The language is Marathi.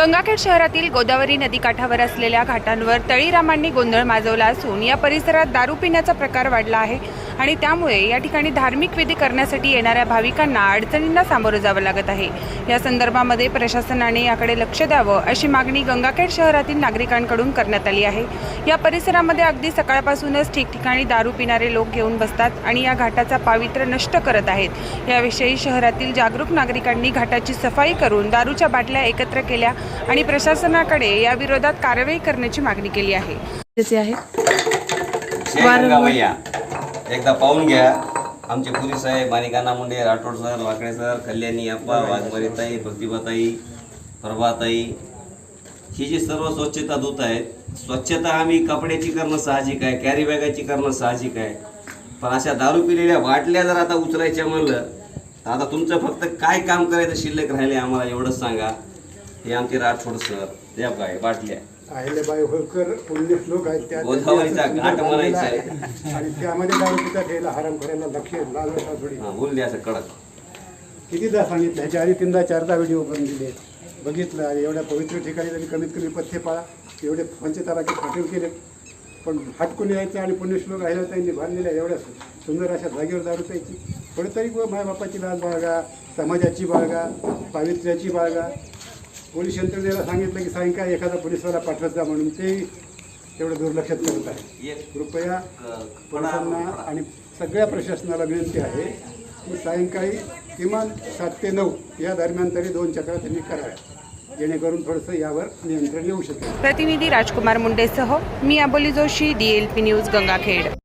गंगाखेड शहरातील गोदावरी नदीकाठावर असलेल्या घाटांवर तळीरामांनी गोंधळ माजवला असून या परिसरात दारू पिण्याचा प्रकार वाढला आहे आणि त्यामुळे या ठिकाणी धार्मिक विधी करण्यासाठी येणाऱ्या भाविकांना अडचणींना सामोरं जावं लागत आहे. या संदर्भामध्ये प्रशासनाने याकडे लक्ष द्यावं अशी मागणी गंगाखेड शहरातील नागरिकांकडून करण्यात आली आहे. या परिसरामध्ये अगदी सकाळपासूनच ठिकठिकाणी दारू पिणारे लोक घेऊन बसतात आणि या घाटाचा पावित्र्य नष्ट करत आहेत. याविषयी शहरातील जागरूक नागरिकांनी घाटाची सफाई करून दारूच्या बाटल्या एकत्र केल्या आणि प्रशासनाकडे या विरोधात कारवाई करण्याची मागणी केली आहे. त्याचे एकदा पाहून घ्या. आमचे पुरी साहेब माणिकाना मुंडे राठोड सर वाकडे सर कल्याणी अप्पा वाघमारीताई प्रतिभाताई प्रभाताई. ही जी सर्व स्वच्छता दूत आहेत स्वच्छता आम्ही कपड्याची करणं साहजिक आहे कॅरी बॅगाची करणं साहजिक आहे. पण अशा दारू पिलेल्या बाटल्या जर आता उचलायच्या म्हणलं तर आता तुमचं फक्त काय काम करायचं शिल्लक राहिले आम्हाला एवढंच सांगा. हे आमचे राठोड सर काय बाटल्या. अहिल्याबाई होळकर पुण्य श्लोक आहेत त्या गोदावरीचा घाट म्हणायचा आहे. आणि त्यामध्ये दारू पितात याला हराम करायला लक्ष वाटतात थोडी हां बोलले असं कडक. कितीदा सांगितलं ह्याच्या आधी तीनदा चारदा व्हिडिओ बनून दिले. बघितलं आणि एवढ्या पवित्र ठिकाणी त्यांनी कमीत कमी पथ्य पाळा. एवढे पंचताराचे हॉटेल केले. पण हटकून यायचं आणि पुण्यश्लोक राहिला त्यांनी बांधलेल्या एवढ्या सु- सुंदर अशा जागेवर दारू प्यायची. थोडी तरी मायबापाची लाज बाळगा समाजाची बाळगा पावित्र्याची बाळगा. पोलीस यंत्रणेला सांगितलं की सायंकाळी एखादा पोलिसवाला पाठवत जा म्हणून ते एवढं दुर्लक्षात करत आहे. कृपया पोलिसांना आणि सगळ्या प्रशासनाला विनंती आहे की सायंकाळी किमान सात ते नऊ या दरम्यान तरी दोन चक्रा त्यांनी कराव्या. जेणेकरून थोडंसं यावर नियंत्रण येऊ शकेल. प्रतिनिधी राजकुमार मुंडेसह मी अबोली जोशी डीएलपी न्यूज गंगाखेड.